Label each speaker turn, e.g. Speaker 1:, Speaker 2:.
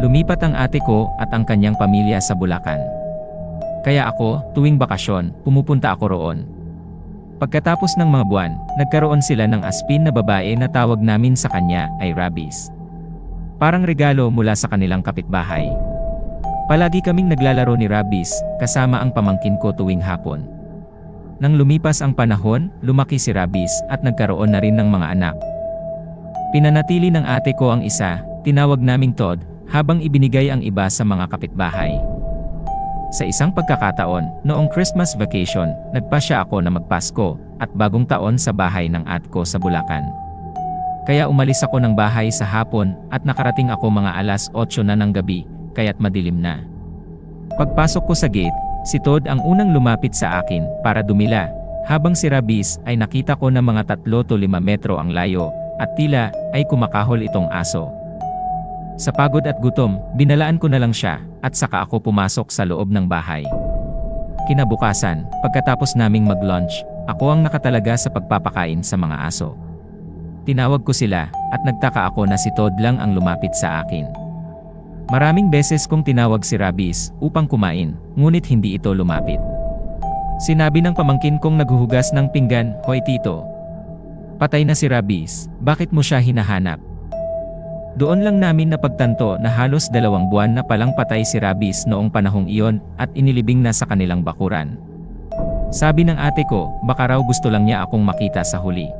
Speaker 1: Lumipat ang ate ko at ang kanyang pamilya sa Bulacan. Kaya ako, tuwing bakasyon, pumupunta ako roon. Pagkatapos ng mga buwan, nagkaroon sila ng aspin na babae na tawag namin sa kanya ay Rabis. Parang regalo mula sa kanilang kapitbahay. Palagi kaming naglalaro ni Rabis, kasama ang pamangkin ko tuwing hapon. Nang lumipas ang panahon, lumaki si Rabis at nagkaroon na rin ng mga anak. Pinanatili ng ate ko ang isa, tinawag naming Todd, habang ibinigay ang iba sa mga kapitbahay. Sa isang pagkakataon, noong Christmas vacation, nagpasya ako na magpasko at bagong taon sa bahay ng at ko sa Bulacan. Kaya umalis ako ng bahay sa hapon at nakarating ako mga alas 8 na ng gabi, kaya't madilim na. Pagpasok ko sa gate, si Todd ang unang lumapit sa akin para dumila, habang si Rabis ay nakita ko na mga 3 to 5 metro ang layo at tila ay kumakahol itong aso. Sa pagod at gutom, binalaan ko na lang siya at saka ako pumasok sa loob ng bahay. Kinabukasan, pagkatapos naming mag-lunch, ako ang nakatalaga sa pagpapakain sa mga aso. Tinawag ko sila at nagtaka ako na si Todd lang ang lumapit sa akin. Maraming beses kong tinawag si Rabis upang kumain, ngunit hindi ito lumapit. Sinabi ng pamangkin kong naghuhugas ng pinggan, Hoy Tito. Patay na si Rabis, bakit mo siya hinahanap? Doon lang namin napagtanto na halos dalawang buwan na palang patay si Rabis noong panahong iyon at inilibing na sa kanilang bakuran. Sabi ng ate ko, baka raw gusto lang niya akong makita sa huli.